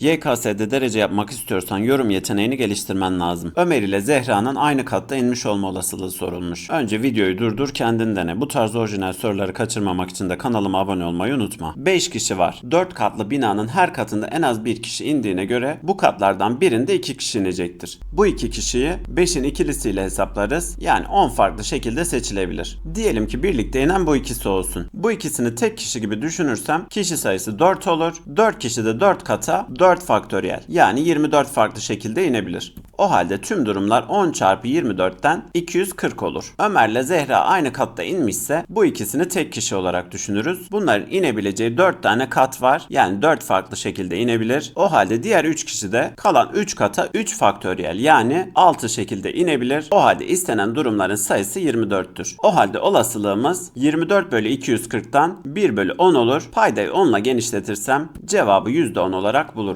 YKS'de derece yapmak istiyorsan yorum yeteneğini geliştirmen lazım. Ömer ile Zehra'nın aynı katta inmiş olma olasılığı sorulmuş. Önce videoyu durdur kendin dene. Bu tarz orijinal soruları kaçırmamak için de kanalıma abone olmayı unutma. 5 kişi var. 4 katlı binanın her katında en az bir kişi indiğine göre bu katlardan birinde 2 kişi inecektir. Bu 2 kişiyi 5'in ikilisiyle hesaplarız. Yani 10 farklı şekilde seçilebilir. Diyelim ki birlikte inen bu ikisi olsun. Bu ikisini tek kişi gibi düşünürsem kişi sayısı 4 olur. 4 kişi de 4 kata 4 faktöriyel. Yani 24 farklı şekilde inebilir. O halde tüm durumlar 10 çarpı 24'ten 240 olur. Ömer'le Zehra aynı katta inmişse bu ikisini tek kişi olarak düşünürüz. Bunların inebileceği 4 tane kat var. Yani 4 farklı şekilde inebilir. O halde diğer 3 kişi de kalan 3 kata 3 faktöriyel yani 6 şekilde inebilir. O halde istenen durumların sayısı 24'tür. O halde olasılığımız 24 bölü 240'tan 1 bölü 10 olur. Paydayı 10 ile genişletirsem cevabı %10 olarak bulurum.